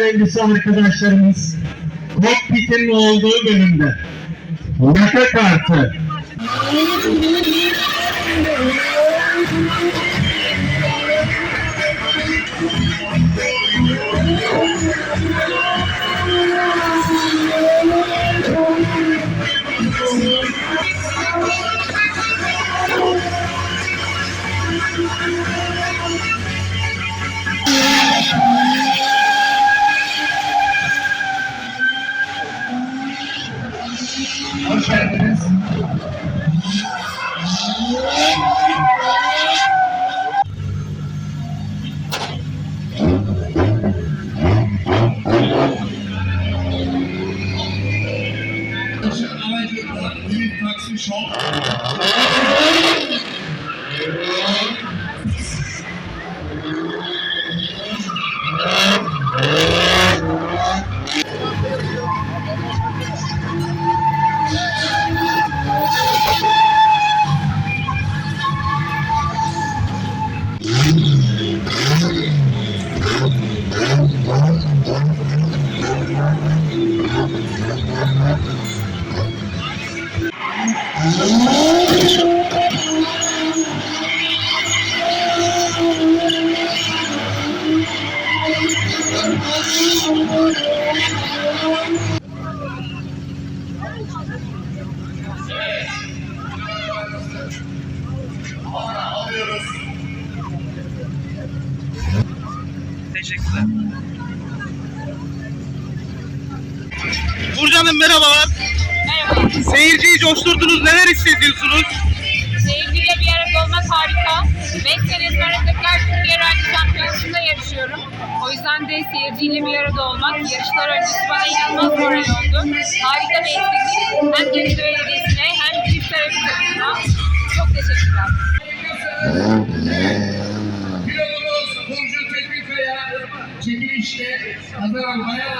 görevlisi arkadaşlarımız kokpitin olduğu bölümde yaka kartı Mini Taxi Shop. Thank you. Teşekkürler. Burcu merhabalar. Seyirciyi coşturdunuz. Neler hissediyorsunuz? Seyirciyle bir arada olmak harika. 5 sene sonra tekrar Türkiye Rally Şampiyonası'nda yarışıyorum. O yüzden de seyirciyle bir arada olmak, yarışlar öncesi bana inanılmaz moral oldu. Harika bir etkinlik. Hem Denizli Belediyesi'ne hem Çift Tarafı. Çok teşekkürler. işte kazanan bayan